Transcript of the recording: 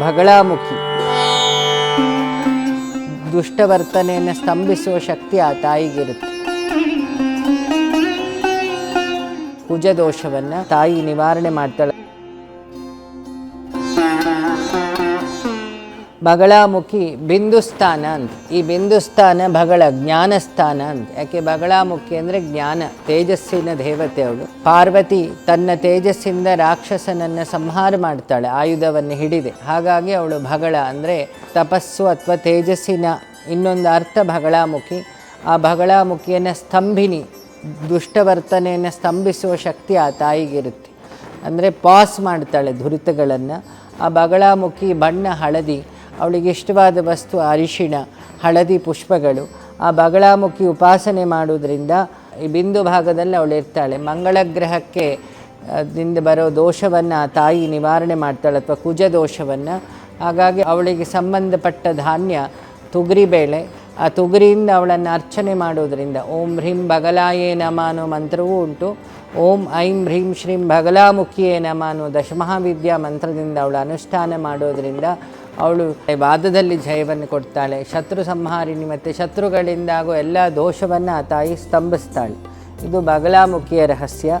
ಬಗಳಾಮುಖಿ. ದುಷ್ಟವರ್ತನೆಯನ್ನು ಸ್ತಂಭಿಸುವ ಶಕ್ತಿ ಆ ತಾಯಿಗಿರುತ್ತೆ. ಕುಜದೋಷವನ್ನು ತಾಯಿ ನಿವಾರಣೆ ಮಾಡ್ತಾಳೆ. ಬಗಳಾಮುಖಿ ಬಿಂದುಸ್ಥಾನ ಅಂತ. ಈ ಬಿಂದುಸ್ಥಾನ ಬಗಳ, ಜ್ಞಾನಸ್ಥಾನ ಅಂತ. ಯಾಕೆ ಬಗಳಾಮುಖಿ ಅಂದರೆ ಜ್ಞಾನ, ತೇಜಸ್ಸಿನ ದೇವತೆ ಅವಳು. ಪಾರ್ವತಿ ತನ್ನ ತೇಜಸ್ಸಿಂದ ರಾಕ್ಷಸನನ್ನು ಸಂಹಾರ ಮಾಡ್ತಾಳೆ, ಆಯುಧವನ್ನು ಹಿಡಿದೆ. ಹಾಗಾಗಿ ಅವಳು ಬಗಳ ಅಂದರೆ ತಪಸ್ಸು ಅಥವಾ ತೇಜಸ್ಸಿನ ಇನ್ನೊಂದು ಅರ್ಥ ಬಗಳಾಮುಖಿ. ಆ ಬಗಳಾಮುಖಿಯನ್ನು ಸ್ತಂಭಿನಿ, ದುಷ್ಟವರ್ತನೆಯನ್ನು ಸ್ತಂಭಿಸುವ ಶಕ್ತಿ ಆ ತಾಯಿಗಿರುತ್ತೆ. ಅಂದರೆ ಪಾಸ್ ಮಾಡ್ತಾಳೆ ಧುರಿತಗಳನ್ನು. ಆ ಬಗಳಾಮುಖಿ ಬಣ್ಣ, ಹಳದಿ ಅವಳಿಗೆ ಇಷ್ಟವಾದ ವಸ್ತು ಅರಿಶಿಣ, ಹಳದಿ ಪುಷ್ಪಗಳು. ಆ ಬಗಳಾಮುಖಿ ಉಪಾಸನೆ ಮಾಡುವುದರಿಂದ ಈ ಬಿಂದು ಭಾಗದಲ್ಲಿ ಅವಳು ಇರ್ತಾಳೆ. ಮಂಗಳ ಗ್ರಹಕ್ಕೆ ದಿಂದ ಬರೋ ದೋಷವನ್ನು ಆ ತಾಯಿ ನಿವಾರಣೆ ಮಾಡ್ತಾಳೆ ಅಥವಾ ಕುಜ ದೋಷವನ್ನು. ಹಾಗಾಗಿ ಅವಳಿಗೆ ಸಂಬಂಧಪಟ್ಟ ಧಾನ್ಯ ತುಗರಿಬೇಳೆ ಆ ತೊಗರಿಯಿಂದ ಅವಳನ್ನು ಅರ್ಚನೆ ಮಾಡೋದರಿಂದ ಓಂ ಹ್ರೀಂ ಬಗಲಾಯೇ ನಮ ಅನ್ನೋ ಮಂತ್ರವೂ ಉಂಟು. ಓಂ ಐಂ ಹ್ರೀಂ ಶ್ರೀಂ ಬಗಲಾಮುಖಿಯೇ ನಮ ಅನ್ನೋ ದಶಮಹಾವಿದ್ಯಾ ಮಂತ್ರದಿಂದ ಅವಳು ಅನುಷ್ಠಾನ ಮಾಡೋದರಿಂದ ಅವಳು ವಾದದಲ್ಲಿ ಜಯವನ್ನು ಕೊಡ್ತಾಳೆ. ಶತ್ರು ಸಂಹಾರಿಣಿ ಮತ್ತು ಶತ್ರುಗಳಿಂದಾಗುವ ಎಲ್ಲ ದೋಷವನ್ನು ಆ ತಾಯಿ ಸ್ತಂಭಿಸ್ತಾಳೆ. ಇದು ಬಗಲಾಮುಖಿಯ ರಹಸ್ಯ.